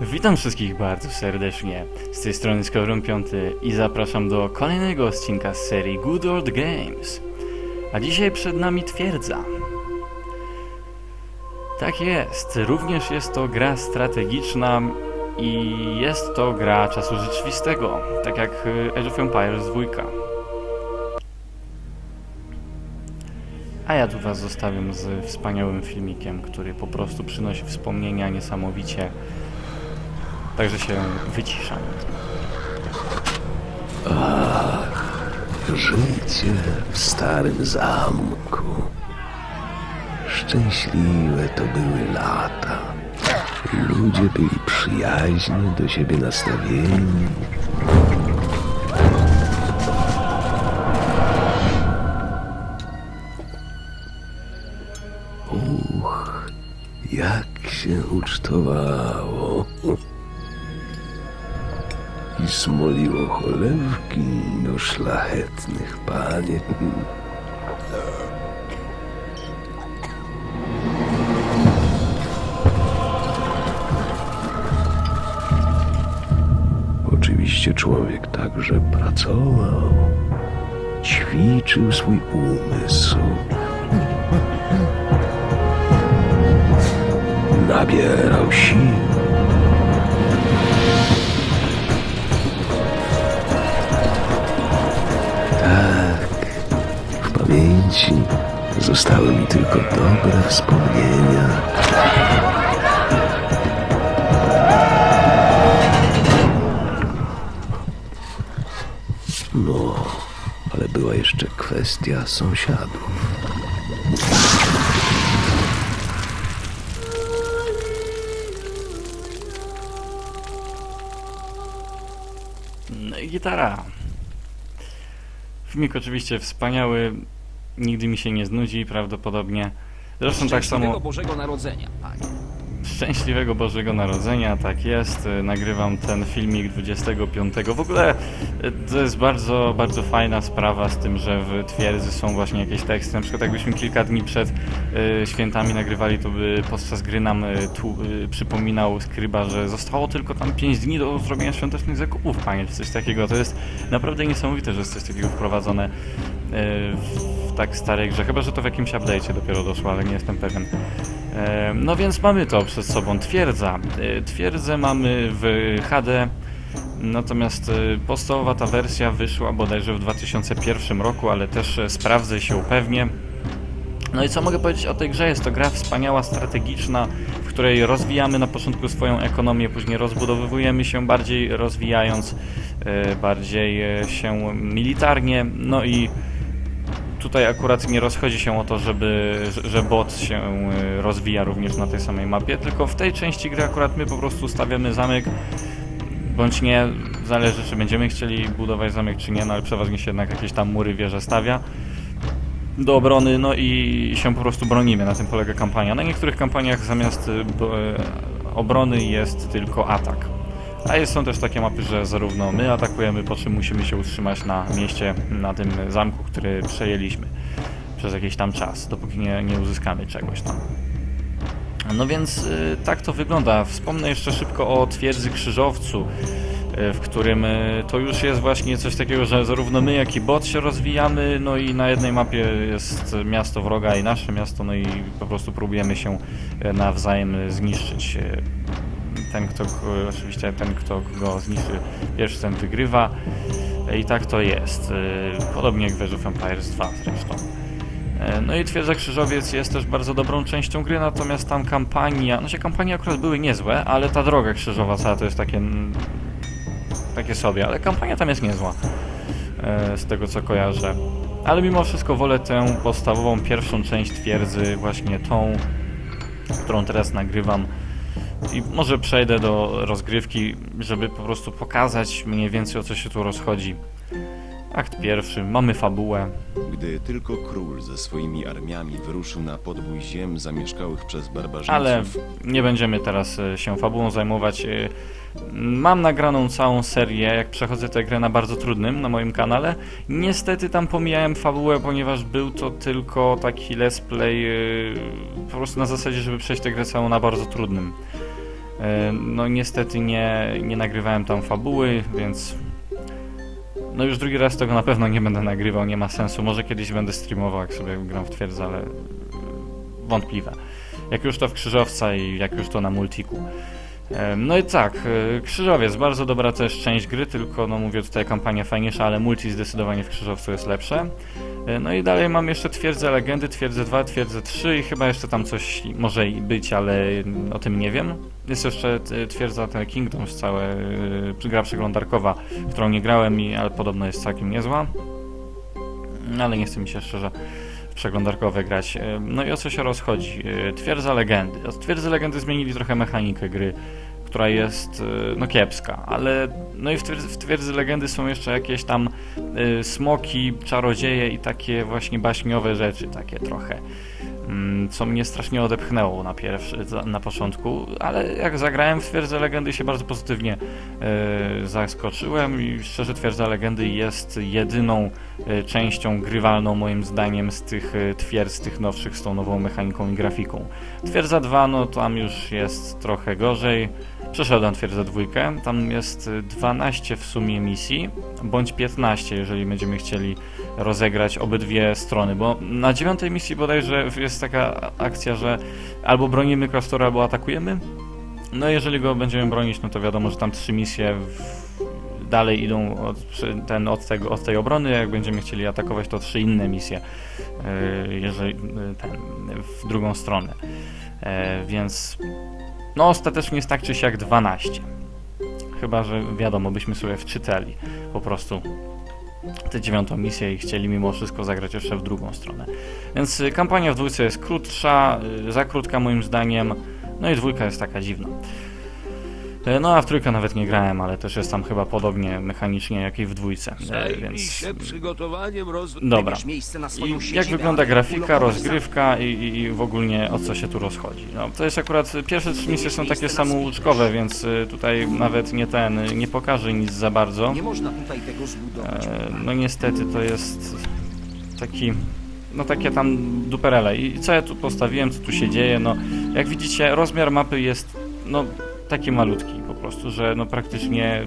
Witam wszystkich bardzo serdecznie. Z tej strony Skowron Piąty i zapraszam do kolejnego odcinka z serii Good Old Games. A dzisiaj przed nami twierdza. Tak jest, również jest to gra strategiczna i jest to gra czasu rzeczywistego, tak jak y, Age of Empires 2. A ja tu Was zostawiam z wspaniałym filmikiem, który po prostu przynosi wspomnienia niesamowicie. Także się wyciszam. Życie w starym zamku. Szczęśliwe to były lata. Ludzie byli przyjaźnie do siebie nastawieni. Uch, jak się ucztowało. I smoliło cholewki do szlachetnych panien. Oczywiście człowiek także pracował, ćwiczył swój umysł, nabierał sił. Pamięci zostały mi tylko dobre wspomnienia. No, ale była jeszcze kwestia sąsiadów. No gitara. Filmik oczywiście wspaniały, nigdy mi się nie znudzi prawdopodobnie. Zresztą tak Szczęśliwego samo Bożego Narodzenia, panie. szczęśliwego Bożego Narodzenia, tak jest. Y, Nagrywam ten filmik 25. W ogóle y, to jest bardzo, bardzo fajna sprawa z tym, że w twierdzy są właśnie jakieś teksty. Na przykład jakbyśmy kilka dni przed y, świętami nagrywali, to by podczas gry nam y, tu, y, przypominał skryba, że zostało tylko tam 5 dni do zrobienia świątecznych zakupów, panie, czy coś takiego. To jest naprawdę niesamowite, że jest coś takiego wprowadzone y, w tak starej grze. Chyba, że to w jakimś update'cie dopiero doszło, ale nie jestem pewien. No więc mamy to przed sobą. Twierdza. E, Twierdzę mamy w HD, natomiast e, podstawowa ta wersja wyszła bodajże w 2001 roku, ale też e, sprawdzę się upewnię. No i co mogę powiedzieć o tej grze? Jest to gra wspaniała, strategiczna, w której rozwijamy na początku swoją ekonomię, później rozbudowujemy się bardziej rozwijając, bardziej się militarnie, no i tutaj akurat nie rozchodzi się o to, żeby, że- bot się y, rozwija również na tej samej mapie, tylko w tej części gry akurat my po prostu stawiamy zamek, bądź nie, zależy czy będziemy chcieli budować zamek czy nie, no ale przeważnie się jednak jakieś tam mury wieże stawia do obrony, no i się po prostu bronimy, na tym polega kampania. Na niektórych kampaniach zamiast y, y, obrony jest tylko atak. A jest, są też takie mapy, że zarówno my atakujemy, po czym musimy się utrzymać na mieście, na tym zamku, który przejęliśmy przez jakiś tam czas, dopóki nie, nie uzyskamy czegoś tam. No więc y, tak to wygląda. Wspomnę jeszcze szybko o twierdzy krzyżowcu, y, w którym y, to już jest właśnie coś takiego, że zarówno my, jak i bot się rozwijamy, no i na jednej mapie jest miasto wroga i nasze miasto, no i po prostu próbujemy się nawzajem zniszczyć. Y, Ten, kto, oczywiście ten, kto go zniszczy pierwszy, ten wygrywa. I tak to jest. y, Podobnie jak w Age of Empires 2 zresztą. E, No i Twierdza Krzyżowiec jest też bardzo dobrą częścią gry, natomiast tam kampania, no się kampanie akurat były niezłe, ale ta droga krzyżowa cała to jest takie, takie sobie, ale kampania tam jest niezła, e, z tego co kojarzę. Ale mimo wszystko wolę tę podstawową pierwszą część twierdzy, właśnie tą, którą teraz nagrywam. I może przejdę do rozgrywki, żeby po prostu pokazać mniej więcej o co się tu rozchodzi. Akt pierwszy, mamy fabułę, Gdy tylko król ze swoimi armiami wyruszył na podbój ziem zamieszkałych przez barbarzyńców, Ale nie będziemy teraz e, się fabułą zajmować. E, Mam nagraną całą serię, jak przechodzę tę grę na bardzo trudnym na moim kanale. Niestety tam pomijałem fabułę, ponieważ był to tylko taki let's play e, po prostu na zasadzie, żeby przejść tę grę całą na bardzo trudnym. No niestety nie, nie nagrywałem tam fabuły, więc no już drugi raz tego na pewno nie będę nagrywał, nie ma sensu. Może kiedyś będę streamował, jak sobie gram w twierdzę, ale e, wątpliwe. Jak już to w Krzyżowca i jak już to na Multiku. E, No i tak, e, Krzyżowiec, bardzo dobra też część gry, tylko no mówię tutaj kampania fajniejsza, ale multi zdecydowanie w Krzyżowcu jest lepsze. E, No i dalej mam jeszcze Twierdzę Legendy, Twierdzę 2, Twierdzę 3 i chyba jeszcze tam coś może być, ale o tym nie wiem. Jest jeszcze Twierdza ten Kingdoms, całe gra przeglądarkowa, którą nie grałem, ale podobno jest całkiem niezła. Ale nie chce mi się szczerze przeglądarkowe grać. E, No i o co się rozchodzi? E, Twierdza Legendy. Od Twierdzy Legendy zmienili trochę mechanikę gry, która jest e, no kiepska, ale no i w Twierdzy, w twierdzy Legendy są jeszcze jakieś tam smoki, czarodzieje i takie właśnie baśniowe rzeczy, takie trochę. Mm, Co mnie strasznie odepchnęło na, pierwszy, na początku, ale jak zagrałem w Twierdzę Legendy się bardzo pozytywnie e, zaskoczyłem i szczerze Twierdza Legendy jest jedyną e, częścią grywalną moim zdaniem z tych e, twierdz, tych nowszych z tą nową mechaniką i grafiką. Twierdza 2, no tam już jest trochę gorzej. Przeszedłem Twierdzę dwójkę, tam jest e, 12 w sumie misji, bądź 15, jeżeli będziemy chcieli rozegrać obydwie strony, bo na dziewiątej misji bodajże jest taka akcja, że albo bronimy klasztoru, albo atakujemy. No jeżeli go będziemy bronić, no to wiadomo, że tam trzy misje w... dalej idą od, ten, od, tego, od tej obrony, jak będziemy chcieli atakować, to trzy inne misje, yy, jeżeli yy, ten, w drugą stronę. E, więc no ostatecznie jest tak czy siak 12. Chyba, że wiadomo, byśmy sobie wczytali po prostu tę dziewiątą misję i chcieli mimo wszystko zagrać jeszcze w drugą stronę. Więc y, kampania w dwójce jest krótsza, y, za krótka moim zdaniem, no i dwójka jest taka dziwna. E, No a w trójkę nawet nie grałem, ale też jest tam chyba podobnie mechanicznie jak i w dwójce, e, więc... Dobra. I jak wygląda grafika, rozgrywka i, i, i w ogóle o co się tu rozchodzi? No, to jest akurat, pierwsze trzy misje są takie samouczkowe, więc tutaj nawet nie ten, nie pokażę nic za bardzo. sam. Nie można tutaj tego zbudować. E, No niestety to jest taki, no takie tam duperele. I co ja tu postawiłem, co tu się dzieje, no jak widzicie rozmiar mapy jest no taki malutki po prostu, że no praktycznie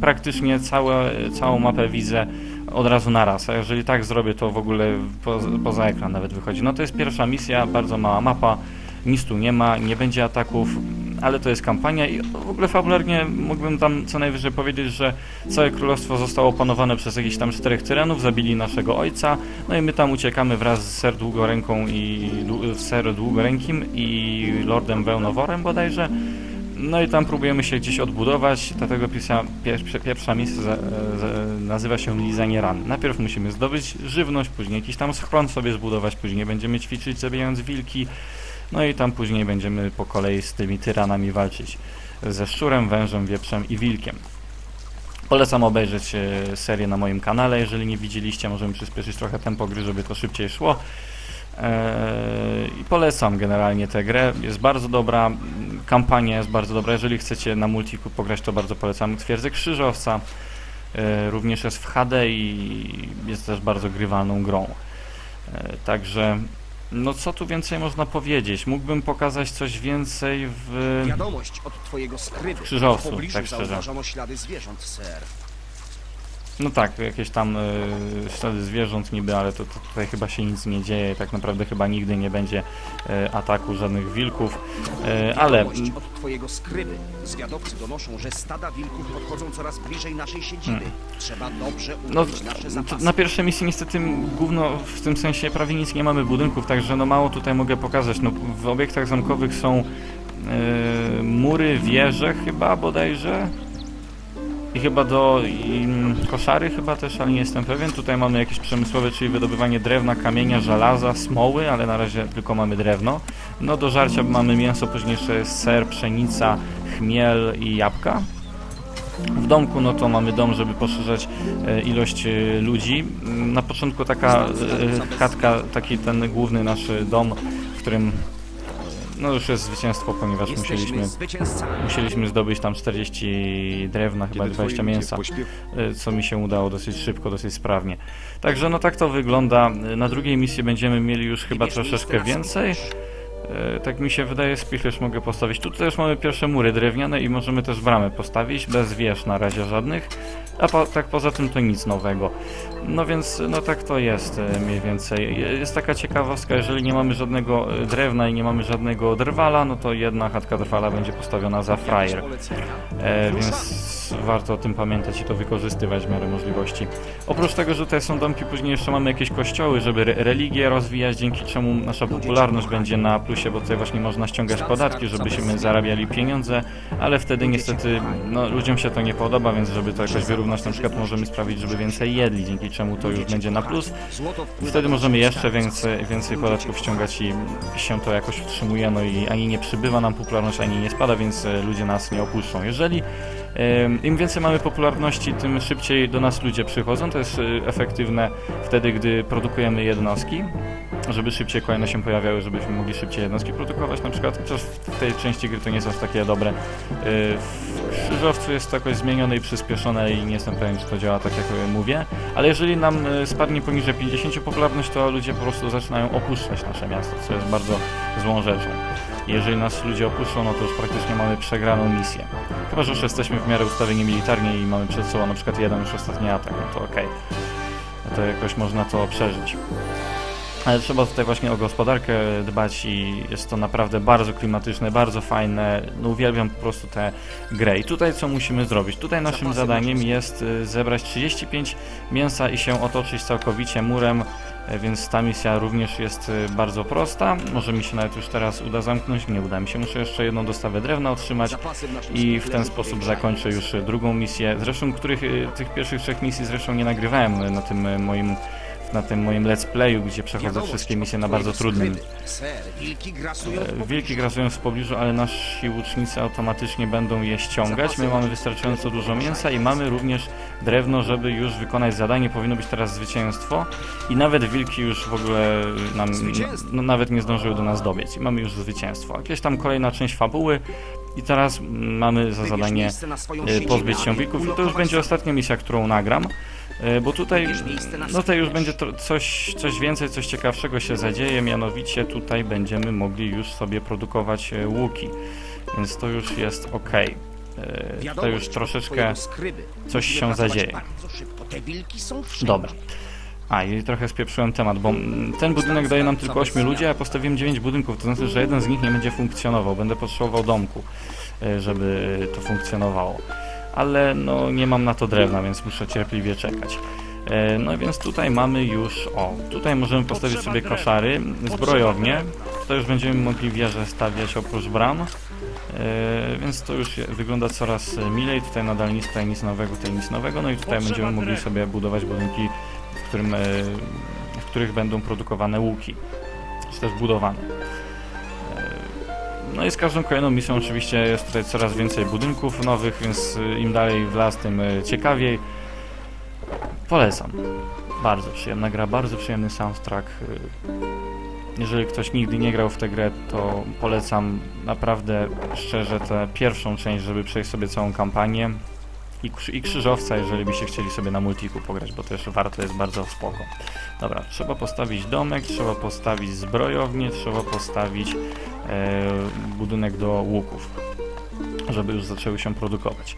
praktycznie całe, całą mapę widzę od razu naraz, a jeżeli tak zrobię, to w ogóle po, poza ekran nawet wychodzi. No to jest pierwsza misja, bardzo mała mapa, nic tu nie ma, nie będzie ataków, ale to jest kampania i w ogóle fabularnie mógłbym tam co najwyżej powiedzieć, że całe królestwo zostało opanowane przez jakichś tam czterech tyranów, zabili naszego ojca, no i my tam uciekamy wraz z Ser Długoręką i Ser Długorękim i Lordem Wełnoworem bodajże. No i tam próbujemy się gdzieś odbudować, dlatego pierwsza, pierwsza, misja nazywa się Lizanie Ran. Najpierw musimy zdobyć żywność, później jakiś tam schron sobie zbudować, później będziemy ćwiczyć zabijając wilki, no i tam później będziemy po kolei z tymi tyranami walczyć ze szczurem, wężem, wieprzem i wilkiem. Polecam obejrzeć e, serię na moim kanale, jeżeli nie widzieliście, możemy przyspieszyć trochę tempo gry, żeby to szybciej szło. Eee, I polecam generalnie tę grę, jest bardzo dobra, kampania jest bardzo dobra, jeżeli chcecie na multiku pograć, to bardzo polecam Twierdzę Krzyżowca, e, również jest w HD i jest też bardzo grywalną grą. E, Także, no co tu więcej można powiedzieć? Mógłbym pokazać coś więcej w... Wiadomość od twojego skrywy. Krzyżowcu, W pobliżu tak szczerze. zauważono ślady zwierząt, ser. No tak, jakieś tam y, ślady zwierząt niby, ale to, to tutaj chyba się nic nie dzieje, tak naprawdę chyba nigdy nie będzie y, ataku żadnych wilków, y, ale od twojego skrywy. Zwiadowcy donoszą, że stada wilków podchodzą coraz bliżej naszej siedziby. Trzeba dobrze no, ukryć nasze zapasy. na pierwszej misji niestety gówno w tym sensie prawie nic nie mamy budynków, także no mało tutaj mogę pokazać. No, w obiektach zamkowych są y, mury, wieże chyba bodajże. I chyba do i, koszary chyba też, ale nie jestem pewien. Tutaj mamy jakieś przemysłowe, czyli wydobywanie drewna, kamienia, żelaza, smoły, ale na razie tylko mamy drewno. No do żarcia mamy mięso, później jeszcze jest ser, pszenica, chmiel i jabłka. W domku no to mamy dom, żeby poszerzać e, ilość e, ludzi. Na początku taka e, chatka, taki ten główny nasz dom, w którym no już jest zwycięstwo, ponieważ musieliśmy Jesteśmy. Musieliśmy zdobyć tam 40 drewna, chyba Kiedy 20 twoi ludzie mięsa, y, co mi się udało dosyć szybko, dosyć sprawnie. Także no tak to wygląda. Y, Na drugiej misji będziemy mieli już chyba troszeczkę więcej. E, tak mi się wydaje, spichlerz mogę postawić. Tutaj już mamy pierwsze mury drewniane i możemy też bramę postawić, bez wież na razie żadnych. A po, tak poza tym to nic nowego. No więc, no tak to jest e, mniej więcej. Je- Jest taka ciekawostka, jeżeli nie mamy żadnego e, drewna i nie mamy żadnego drwala, no to jedna chatka drwala będzie postawiona za frajer. E, więc warto o tym pamiętać i to wykorzystywać w miarę możliwości. Oprócz tego, że tutaj są domki, później jeszcze mamy jakieś kościoły, żeby re religię rozwijać, dzięki czemu nasza popularność będzie na plusie, bo tutaj właśnie można ściągać podatki, żebyśmy zarabiali pieniądze, ale wtedy niestety no, ludziom się to nie podoba, więc żeby to jakoś wyrównać, na przykład możemy sprawić, żeby więcej jedli, dzięki czemu to już będzie na plus. Wtedy możemy jeszcze więcej, więcej podatków ściągać i się to jakoś utrzymuje, no i ani nie przybywa nam popularność, ani nie spada, więc e, ludzie nas nie opuszczą. Jeżeli im więcej mamy popularności, tym szybciej do nas ludzie przychodzą. To jest e, efektywne wtedy, gdy produkujemy jednostki, żeby szybciej kolejne się pojawiały, żebyśmy mogli szybciej jednostki produkować. Na przykład, chociaż w tej części gry to nie jest aż takie dobre. E, W krzyżowcu jest to jakoś zmienione i przyspieszone i nie jestem pewien, czy to działa tak, jak mówię. Ale jeżeli nam e, spadnie poniżej 50 popularność, to ludzie po prostu zaczynają opuszczać nasze miasto, co jest bardzo złą rzeczą. Jeżeli nas ludzie opuszczą, no to już praktycznie mamy przegraną misję. Chyba, że już jesteśmy w miarę ustawieni militarnie i mamy przed sobą na przykład jeden już ostatni atak, no to okej. No to jakoś można to przeżyć. Ale trzeba tutaj właśnie o gospodarkę dbać i jest to naprawdę bardzo klimatyczne, bardzo fajne. No uwielbiam po prostu tę grę. I tutaj co musimy zrobić? Tutaj naszym zadaniem jest y, zebrać 35 mięsa i się otoczyć całkowicie murem, więc ta misja również jest y, bardzo prosta. Może mi się nawet już teraz uda zamknąć, nie uda mi się. Muszę jeszcze jedną dostawę drewna otrzymać i w ten sposób zakończę już drugą misję. Zresztą których, y, tych pierwszych trzech misji zresztą nie nagrywałem na tym moim na tym moim let's playu, gdzie przechodzę wszystkie misje na bardzo trudnym. skryty. Ser, wilki grasują w E, pobliżu. Wilki grasują w pobliżu, ale nasi łucznicy automatycznie będą je ściągać. My mamy wystarczająco dużo mięsa i mamy również drewno, żeby już wykonać zadanie. Powinno być teraz zwycięstwo i nawet wilki już w ogóle nam Zwycięstwo? no, nawet nie zdążyły do nas dobiec i mamy już zwycięstwo. Jakieś tam kolejna część fabuły i teraz mm, mamy za zadanie e, pozbyć się wilków i to już będzie ostatnia misja, którą nagram. E, Bo tutaj, no tutaj już będzie to, coś, coś więcej, coś ciekawszego się zadzieje, mianowicie tutaj będziemy mogli już sobie produkować e, łuki, więc to już jest ok. Tutaj Wiadomość już troszeczkę coś się zadzieje. Dobra. A, i trochę spieprzyłem temat, bo ten budynek daje nam tylko 8 ludzi, a ja postawiłem 9 budynków, to znaczy, że jeden z nich nie będzie funkcjonował. Będę potrzebował domku, e, żeby to funkcjonowało. Ale no nie mam na to drewna, więc muszę cierpliwie czekać. E, No więc tutaj mamy już, o, tutaj możemy postawić sobie koszary, zbrojownie. Tutaj już będziemy mogli wieże stawiać oprócz bram. E, więc to już wygląda coraz milej. Tutaj nadal nic, tutaj nic nowego, tutaj nic nowego. No i tutaj będziemy mogli sobie budować budynki, w, którym, e, w których będą produkowane łuki. Czy też budowane. No i z każdą kolejną misją oczywiście jest tutaj coraz więcej budynków nowych, więc e, im dalej w las, tym e, ciekawiej. Polecam. Bardzo przyjemna gra, bardzo przyjemny soundtrack. E, Jeżeli ktoś nigdy nie grał w tę grę, to polecam naprawdę szczerze tę pierwszą część, żeby przejść sobie całą kampanię. I, I krzyżowca, jeżeli byście chcieli sobie na multiku pograć, bo też warto jest bardzo spoko. Dobra, trzeba postawić domek, trzeba postawić zbrojownię, trzeba postawić e, budynek do łuków, żeby już zaczęły się produkować.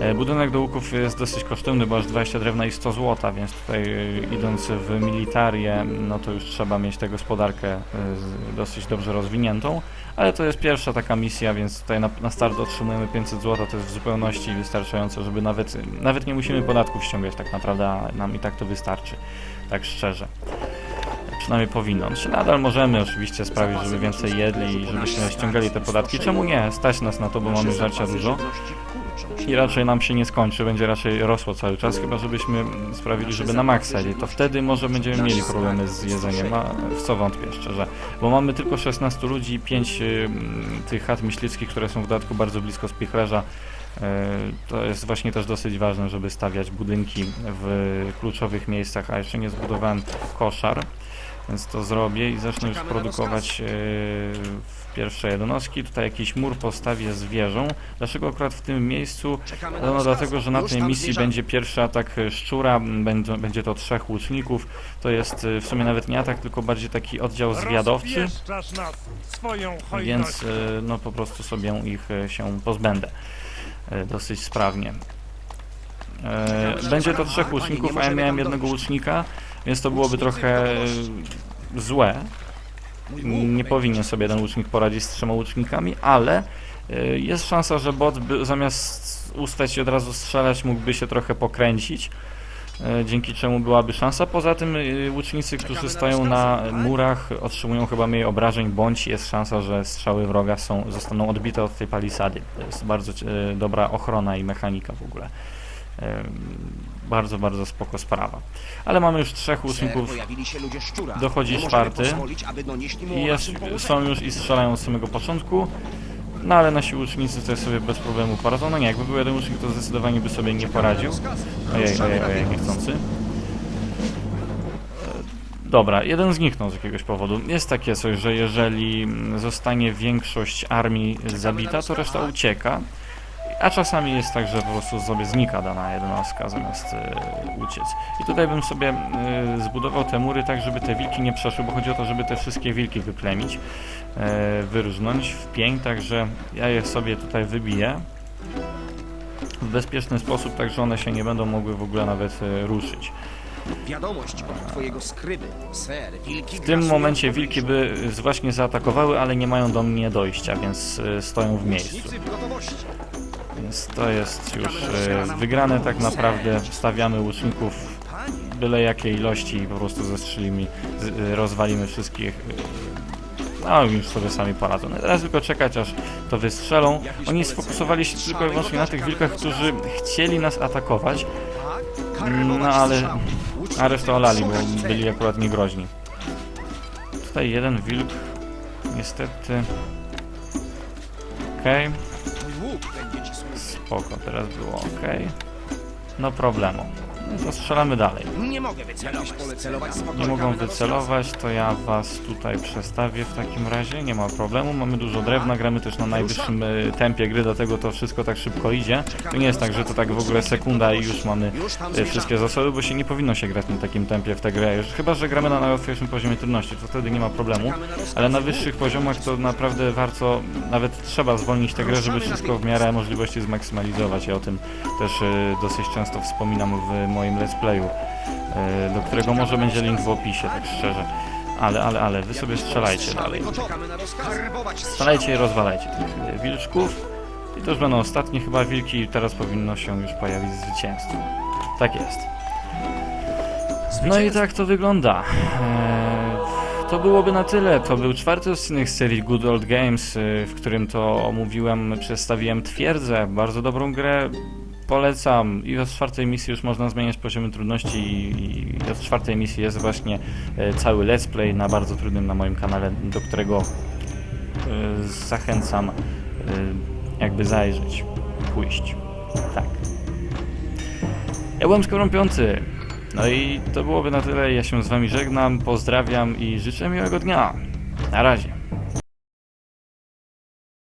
E, Budynek do łuków jest dosyć kosztowny, bo aż 20 drewna i 100 złota, więc tutaj e, idąc w militarię, no to już trzeba mieć tę gospodarkę e, dosyć dobrze rozwiniętą, ale to jest pierwsza taka misja, więc tutaj na, na start otrzymujemy 500 złota, to jest w zupełności wystarczająco, żeby nawet, nawet nie musimy podatków ściągać tak naprawdę, nam i tak to wystarczy, tak szczerze. Przynajmniej powinno. Znaczy, nadal możemy oczywiście sprawić, żeby więcej jedli i żebyśmy ściągali te podatki. Czemu nie? Stać nas na to, bo mamy żarcia dużo. I raczej nam się nie skończy, będzie raczej rosło cały czas, chyba żebyśmy sprawili, żeby na maksa jedli. To wtedy może będziemy mieli problemy z jedzeniem, a w co wątpię szczerze. Bo mamy tylko 16 ludzi, 5 tych chat myślickich, które są w dodatku bardzo blisko spichlerza. E, To jest właśnie też dosyć ważne, żeby stawiać budynki w kluczowych miejscach, a jeszcze nie zbudowałem koszar, więc to zrobię i zacznę już produkować w pierwsze jednostki. Tutaj jakiś mur postawię z wieżą. Dlaczego akurat w tym miejscu? No dlatego, że na tej misji będzie pierwszy atak szczura, będzie, będzie to trzech łuczników. To jest e, w sumie nawet nie atak, tylko bardziej taki oddział zwiadowczy. Więc e, no po prostu sobie ich e, się pozbędę dosyć sprawnie. Będzie to trzech łuczników, a ja miałem jednego łucznika, więc to byłoby trochę złe. Nie powinien sobie jeden łucznik poradzić z trzema łucznikami, ale e, jest szansa, że bot by, zamiast ustać i od razu strzelać mógłby się trochę pokręcić. e, Dzięki czemu byłaby szansa. Poza tym e, łucznicy, którzy stoją na murach, otrzymują chyba mniej obrażeń, bądź jest szansa, że strzały wroga są, zostaną odbite od tej palisady. To jest bardzo dobra ochrona i mechanika w ogóle. Bardzo, bardzo spoko sprawa. Ale mamy już trzech łuczników. Dochodzi czwarty. i jest, są już i strzelają od samego początku. No ale nasi łucznicy tutaj sobie bez problemu poradzą. No nie, jakby był jeden łucznik, to zdecydowanie by sobie nie poradził. Ojej, ojej, ojej, niechcący. E, Dobra, jeden zniknął z jakiegoś powodu. Jest takie coś, że jeżeli mm, zostanie większość armii zabita, to reszta ucieka. A czasami jest tak, że po prostu sobie znika dana jednostka zamiast e, uciec. I tutaj bym sobie e, zbudował te mury tak, żeby te wilki nie przeszły, bo chodzi o to, żeby te wszystkie wilki wyplemić, wyrżnąć w pień, także ja je sobie tutaj wybiję w bezpieczny sposób, tak że one się nie będą mogły w ogóle nawet e, ruszyć. Wiadomość od twojego skryby. Ser, wilki W tym momencie wilki by właśnie zaatakowały, ale nie mają do mnie dojścia, więc stoją w miejscu. Więc to jest już e, wygrane tak naprawdę. Stawiamy łuczników byle jakiej ilości i po prostu zestrzelimy, e, rozwalimy wszystkich. e, No już sobie sami poradzą. Teraz tylko czekać aż to wystrzelą. Oni sfokusowali się tylko i wyłącznie na tych wilkach, którzy chcieli nas atakować, tak? No ale a resztę olali, bo byli akurat niegroźni. Tutaj jeden wilk, niestety. Okej. Mój Spoko, teraz było ok. No problemu. No to strzelamy dalej. Nie mogę wycelować. celować. Nie mogą na wycelować, to ja was tutaj przestawię w takim razie, nie ma problemu. Mamy dużo drewna, gramy też na najwyższym e, tempie gry, dlatego to wszystko tak szybko idzie. To nie jest tak, że to tak w ogóle sekunda i już mamy e, wszystkie zasoby, bo się nie powinno się grać na takim tempie w tę grę. Już, chyba, że gramy na najłatwiejszym poziomie trudności, to wtedy nie ma problemu. Ale na wyższych poziomach to naprawdę warto, nawet trzeba zwolnić tę grę, żeby wszystko w miarę możliwości zmaksymalizować. Ja o tym też e, dosyć często wspominam w moim let's playu, e, do którego może będzie link w opisie, tak szczerze. Ale, ale, ale, wy sobie strzelajcie dalej. Strzelajcie i rozwalajcie tych e, wilczków. I to już będą ostatnie chyba wilki i teraz powinno się już pojawić zwycięstwo. Tak jest. No i tak to wygląda. Eee, to byłoby na tyle. To był czwarty odcinek serii Good Old Games, w którym to omówiłem, przedstawiłem twierdzę. Bardzo dobrą grę. Polecam. I od czwartej misji już można zmieniać poziomy trudności i, i od czwartej misji jest właśnie e, cały let's play na bardzo trudnym na moim kanale, do którego e, zachęcam e, jakby zajrzeć, pójść. Tak. Ja byłem Skorąpiący. No i to byłoby na tyle. Ja się z wami żegnam, pozdrawiam i życzę miłego dnia. Na razie.